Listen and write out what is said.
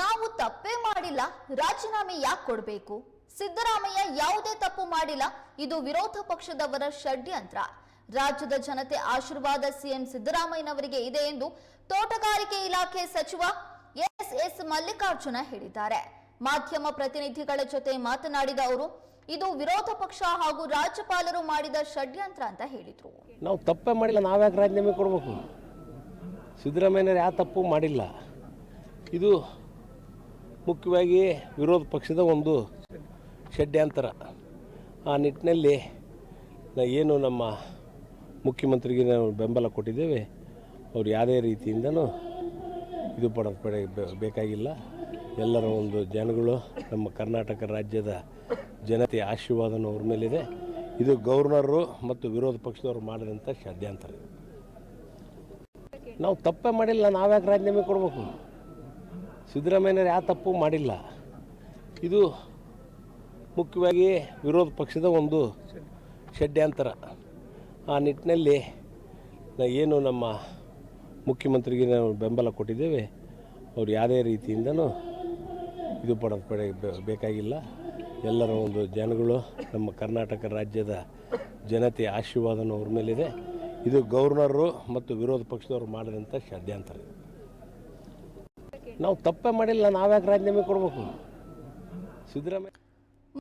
ನಾವು ತಪ್ಪೇ ಮಾಡಿಲ್ಲ, ರಾಜೀನಾಮೆ ಯಾಕೆ ಕೊಡಬೇಕು? ಸಿದ್ದರಾಮಯ್ಯ ಯಾವುದೇ ತಪ್ಪು ಮಾಡಿಲ್ಲ, ಇದು ವಿರೋಧ ಪಕ್ಷದವರ ಷಡ್ಯಂತ್ರ. ರಾಜ್ಯದ ಜನತೆ ಆಶೀರ್ವಾದ ಸಿಎಂ ಸಿದ್ದರಾಮಯ್ಯನವರಿಗೆ ಇದೆ ಎಂದು ತೋಟಗಾರಿಕೆ ಇಲಾಖೆ ಸಚಿವ ಎಸ್ ಎಸ್ ಮಲ್ಲಿಕಾರ್ಜುನ ಹೇಳಿದ್ದಾರೆ. ಮಾಧ್ಯಮ ಪ್ರತಿನಿಧಿಗಳ ಜೊತೆ ಮಾತನಾಡಿದ ಅವರು, ಇದು ವಿರೋಧ ಪಕ್ಷ ಹಾಗೂ ರಾಜ್ಯಪಾಲರು ಮಾಡಿದ ಷಡ್ಯಂತ್ರ ಅಂತ ಹೇಳಿದ್ರು. ನಾವು ತಪ್ಪೇ ಮಾಡಿಲ್ಲ ನಾವ್ಯಾಕೆ ರಾಜೀನಾಮೆ ಕೊಡಬೇಕು? ಸಿದ್ದರಾಮಯ್ಯನವರು ಯಾವ ತಪ್ಪು ಮಾಡಿಲ್ಲ? ಇದು ಮುಖ್ಯವಾಗಿ ವಿರೋಧ ಪಕ್ಷದ ಒಂದು ಷಡ್ಯಂತರ. ಆ ನಿಟ್ಟಿನಲ್ಲಿ ಏನು ನಮ್ಮ ಮುಖ್ಯಮಂತ್ರಿಗೆ ನಾವು ಬೆಂಬಲ ಕೊಟ್ಟಿದ್ದೇವೆ, ಅವ್ರು ಯಾವುದೇ ರೀತಿಯಿಂದನೂ ಇದು ಪಡೋದು ಪಡೆ ಬೇಕಾಗಿಲ್ಲ. ಎಲ್ಲರ ಒಂದು ಜನಗಳು, ನಮ್ಮ ಕರ್ನಾಟಕ ರಾಜ್ಯದ ಜನತೆಯ ಆಶೀರ್ವಾದನೂ ಅವ್ರ ಮೇಲಿದೆ. ಇದು ಗವರ್ನರು ಮತ್ತು ವಿರೋಧ ಪಕ್ಷದವರು ಮಾಡಿದಂಥ ಷಡ್ಯಂತರ. ನಾವು ತಪ್ಪೇ ಮಾಡಿಲ್ಲ, ನಾವ್ಯಾಕೆ ರಾಜೀನಾಮೆ ಕೊಡಬೇಕು? ಸಿದ್ದರಾಮಯ್ಯನವ್ರು ಯಾವ ತಪ್ಪು ಮಾಡಿಲ್ಲ. ಇದು ಮುಖ್ಯವಾಗಿ ವಿರೋಧ ಪಕ್ಷದ ಒಂದು ಷಡ್ಯಂತರ. ಆ ನಿಟ್ಟಿನಲ್ಲಿ ಏನು ನಮ್ಮ ಮುಖ್ಯಮಂತ್ರಿಗೆ ನಾವು ಬೆಂಬಲ ಕೊಟ್ಟಿದ್ದೇವೆ, ಅವ್ರು ಯಾವುದೇ ರೀತಿಯಿಂದನೂ ಇದು ಪಡೋದು ಪಡೆ ಬೇಕಾಗಿಲ್ಲ. ಎಲ್ಲರ ಒಂದು ಜನಗಳು, ನಮ್ಮ ಕರ್ನಾಟಕ ರಾಜ್ಯದ ಜನತೆಯ ಆಶೀರ್ವಾದನೂ ಅವ್ರ ಮೇಲಿದೆ. ಇದು ಗವರ್ನರು ಮತ್ತು ವಿರೋಧ ಪಕ್ಷದವರು ಮಾಡಿದಂಥ ಷಡ್ಯಂತರ. ನಾವು ತಪ್ಪೇ ಮಾಡಿಲ್ಲ ನಾವ್ಯಾಕೆ ರಾಜೀನಾಮೆ ಕೊಡಬೇಕು? ಸಿದ್ದರಾಮಯ್ಯ